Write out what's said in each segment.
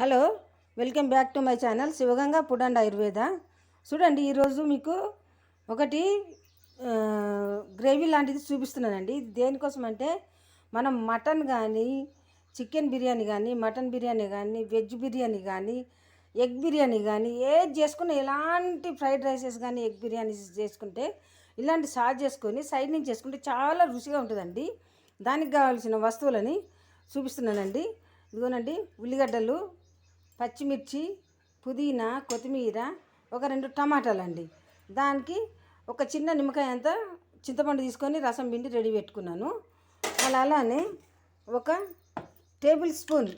Hello welcome back to my channel Shivaganga food and Ayurveda. చూడండి ఈరోజు మీకు ఒకటి గ్రేవీ లాంటిది చూపిస్తున్నానండి. దేనికోసం అంటే మనం మటన్ కానీ చికెన్ బిర్యానీ కానీ మటన్ బిర్యానీ కానీ వెజ్ బిర్యానీ కానీ ఎగ్ బిర్యానీ కానీ ఏది చేసుకున్న ఎలాంటి ఫ్రైడ్ రైసెస్ కానీ ఎగ్ బిర్యానీస్ చేసుకుంటే ఇలాంటి సాజ్ చేసుకొని సైడ్ నుంచి చేసుకుంటే చాలా రుచిగా ఉంటుందండి. దానికి కావాల్సిన వస్తువులని చూపిస్తున్నానండి. ఇదిగోనండి ఉల్లిగడ్డలు పచ్చిమిర్చి పుదీనా కొత్తిమీర ఒక రెండు టమాటాలు అండి దానికి ఒక చిన్న నిమ్మకాయ అంత చింతపండు తీసుకొని రసం పిండి రెడీ పెట్టుకున్నాను. అలా అలానే ఒక టేబుల్ స్పూన్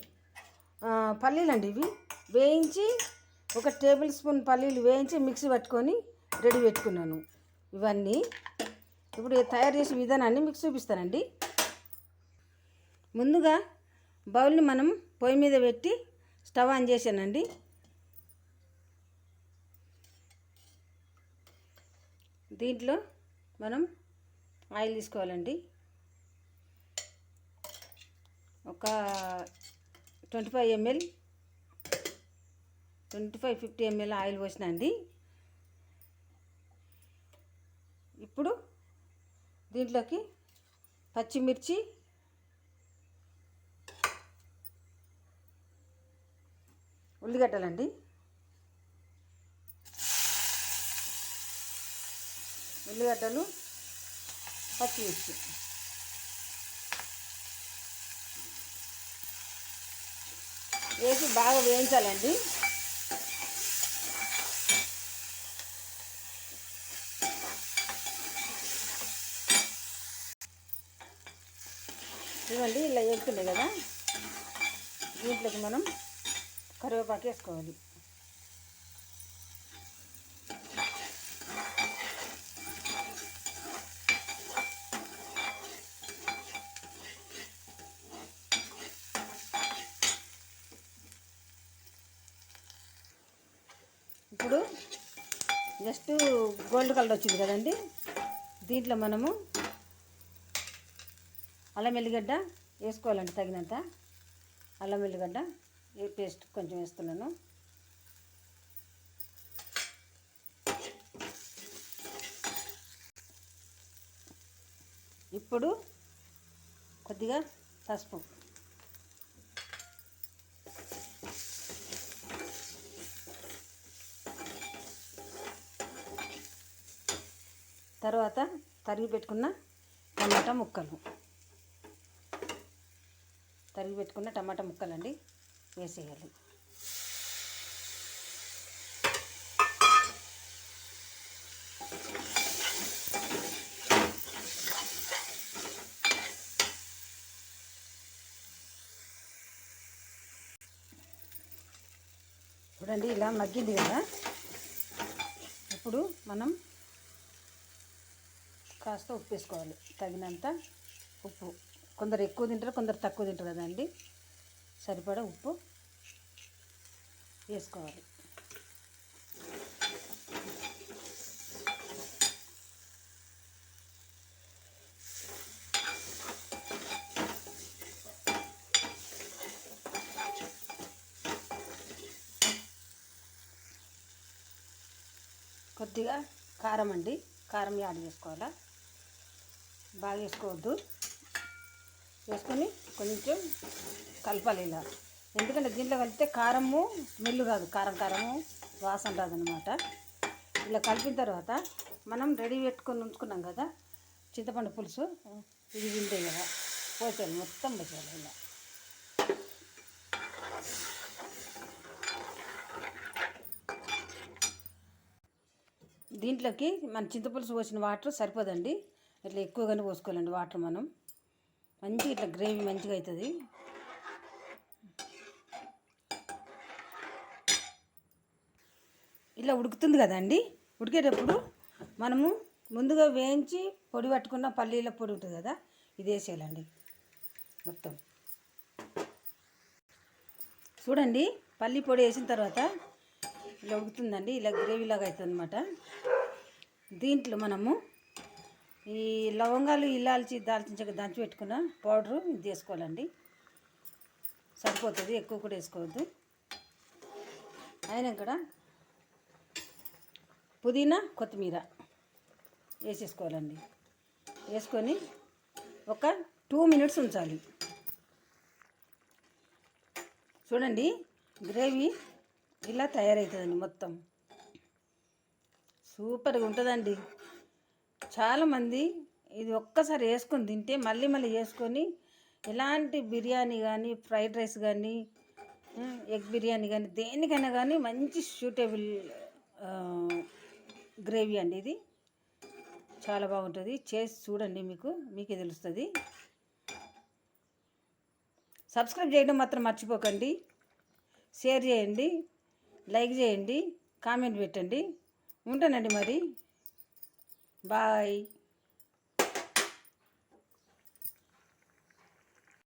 పల్లీలు పల్లీలండి ఇవి వేయించి ఒక టేబుల్ స్పూన్ పల్లీలు వేయించి మిక్సీ పట్టుకొని రెడీ పెట్టుకున్నాను. ఇవన్నీ ఇప్పుడు తయారు చేసే విధానాన్ని మీకు చూపిస్తానండి. ముందుగా బౌల్ని మనం పొయ్యి మీద పెట్టి స్టవ్ ఆన్ చేశానండి. దీంట్లో మనం ఆయిల్ తీసుకోవాలండి. ఒక twenty five ml twenty five fifty ml oil పోసిన అండి ఇప్పుడు దీంట్లోకి పచ్చిమిర్చి ఉల్లిగడ్డలండి. ఉల్లిగడ్డలు పచ్చిమిర్చి. వేసి బాగా వేయించాలండి. ఇవ్వండి ఇలా వేస్తుండే కదా. దీంట్లోకి మనం కరివేపాకు వేసుకోవాలి. ఇప్పుడు జస్ట్ గోల్డ్ కలర్ వచ్చింది కదండి. దీంట్లో మనము అల్లం ఎల్లిగడ్డ వేసుకోవాలండి తగినంత. అల్లం వెల్లిగడ్డ ఈ పేస్ట్ కొంచెం వేస్తున్నాను. ఇప్పుడు కొద్దిగా పసుపు. తర్వాత తరిగి పెట్టుకున్న టమాటా ముక్కలు. తరిగి పెట్టుకున్న టమాటా ముక్కలండి. వేసేయాలి చూడండి ఇలా మగ్గింది కదా? ఇప్పుడు మనం కాస్త ఉప్పు వేసుకోవాలి. తగినంత ఉప్పు. కొందరు ఎక్కువ తింటారు కొందరు తక్కువ తింటారు కదండి. సరిపడా ఉప్పు వేసుకోవాలి. కొద్దిగా కారం అండి. కారం యాడ్ చేసుకోవాలా? బాగా వేసుకోవద్దు. వేసుకొని కొంచెం కలపాలి ఇలా. ఎందుకంటే దీంట్లో కలిపితే కారము మెల్లు రాదు కారం కారము వాసన రాదనమాట ఇలా కలిపిన తర్వాత మనం రెడీ పెట్టుకొని ఉంచుకున్నాం కదా చింతపండు పులుసు ఇది తింటే కదా పోసేయాలి మొత్తం పోసేయాలి ఇలా. దీంట్లోకి మన చింతపులుసు పోసిన వాటర్ సరిపోదండి. ఇట్లా ఎక్కువగానే పోసుకోవాలండి వాటర్ మనం. మంచిగా ఇట్లా గ్రేవీ మంచిగా అవుతుంది. ఇలా ఉడుకుతుంది కదండి ఉడికేటప్పుడు మనము ముందుగా వేయించి పొడి పట్టుకున్న పల్లీల పొడి ఉంటుంది కదా ఇది వేసేయాలండి మొత్తం. చూడండి పల్లి పొడి వేసిన తర్వాత ఇలా ఉడుకుతుందండి ఇలా గ్రేవీలాగా అవుతుంది అనమాట దీంట్లో మనము ఈ లవంగాలు ఇలాల్చి దాల్చిన చెక్క దంచి పెట్టుకున్న పౌడరు ఇది వేసుకోవాలండి సరిపోతుంది ఎక్కువ కూడా వేసుకోవద్దు. అయినాక పుదీనా కొత్తిమీర వేసేసుకోవాలండి. వేసుకొని ఒక టూ మినిట్స్ ఉంచాలి. చూడండి గ్రేవీ ఇలా తయారవుతుందండి మొత్తం. సూపర్గా ఉంటుందండి. చాలామంది ఇది ఒక్కసారి వేసుకొని తింటే మళ్ళీ మళ్ళీ వేసుకొని ఎలాంటి బిర్యానీ కానీ ఫ్రైడ్ రైస్ కానీ ఎగ్ బిర్యానీ కానీ దేనికైనా కానీ మంచి సూటబుల్ గ్రేవీ అండి ఇది. చాలా బాగుంటుంది. చేసి చూడండి మీకు మీకే తెలుస్తుంది. సబ్స్క్రైబ్ చేయడం మాత్రం మర్చిపోకండి. షేర్ చేయండి. లైక్ చేయండి. కామెంట్ పెట్టండి. ఉంటానండి మరి. Bye.